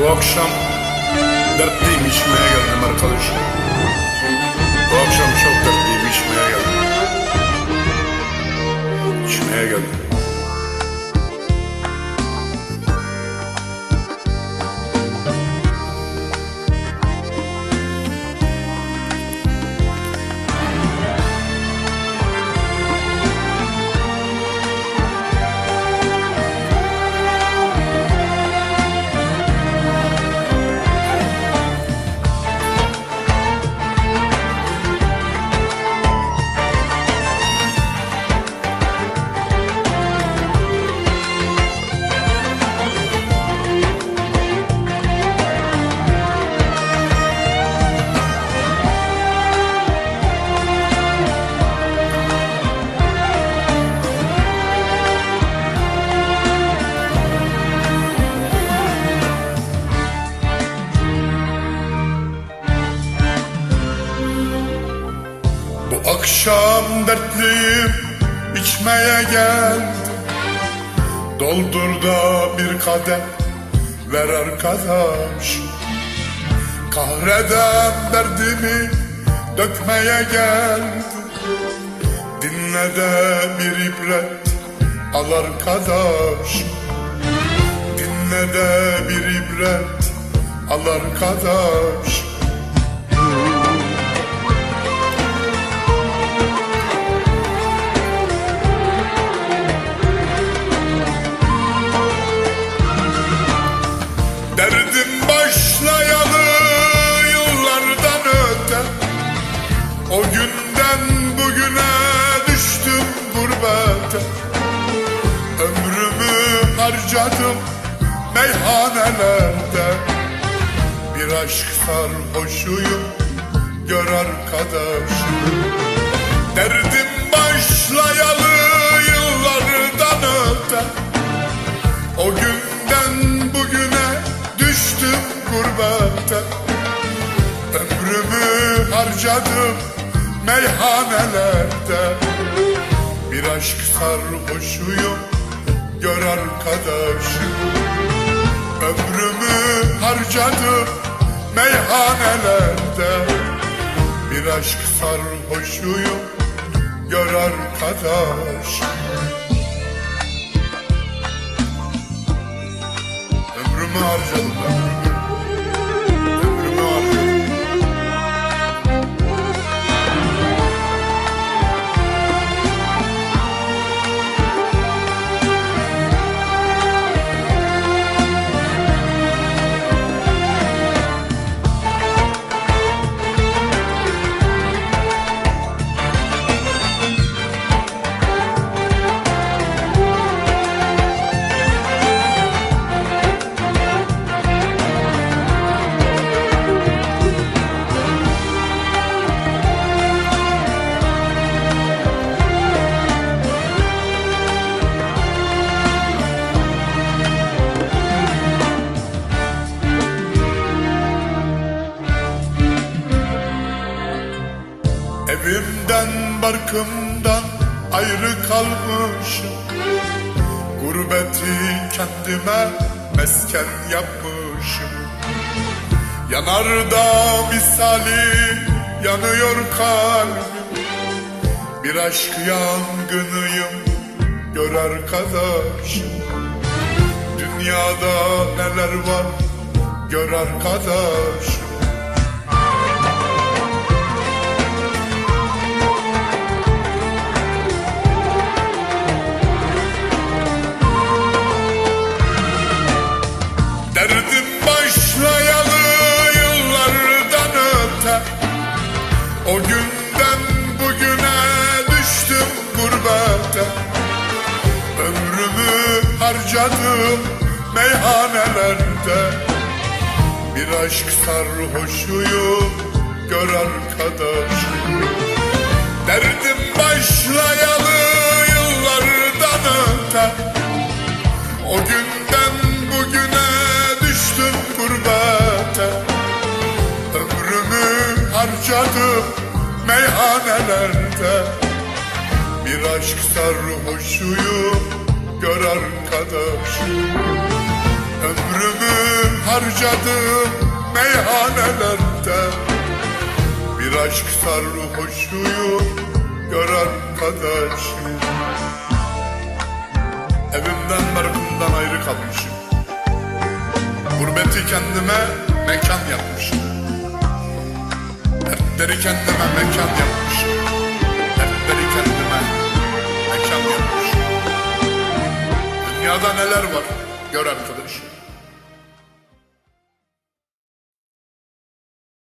Bu akşam dertliyim içmeye geldim arkadaşım. Bu akşam çok da akşam dertliyim içmeye geldim. Doldur da bir kadeh ver arkadaş. Kahreden derdimi dökmeye geldim. Dinle de bir ibret al arkadaş. Dinle de bir ibret al arkadaş başlayalı yıllardan öte. O günden bugüne düştüm gurbete. Ömrümü harcadım meyhanelerde. Bir aşk sarhoşuyum gör arkadaş Derdim Ömrümü harcadım meyhanelerde. Bir aşk sarhoşuyum gör arkadaşım. Ömrümü harcadım meyhanelerde. Bir aşk sarhoşuyum gör arkadaşım. Ömrümü harcadım ben. Evimden barkımdan ayrı kalmışım. Gurbeti kendime mesken yapmışım. Yanardağ misali yanıyor kalbim. Bir aşk yangınıyım gör arkadaşım. Dünyada neler var gör arkadaşım meyhanelerde. Bir aşk sarhoşuyum gör arkadaşım. Derdim başlayalı yıllardan öte O günden bugüne düştüm gurbete. Ömrümü harcadım meyhanelerde. Bir aşk sarhoşuyum gör arkadaşım Ömrümü harcadım meyhanelerde. Bir aşk sarhoşuyum gör arkadaşım Evimden barkımdan ayrı kalmışım. Gurbeti kendime mekan yapmışım. Dertleri kendime mekan yapmışım. Dertleri kendime mekan yapmışım. Dünyada neler var gör arkadaşım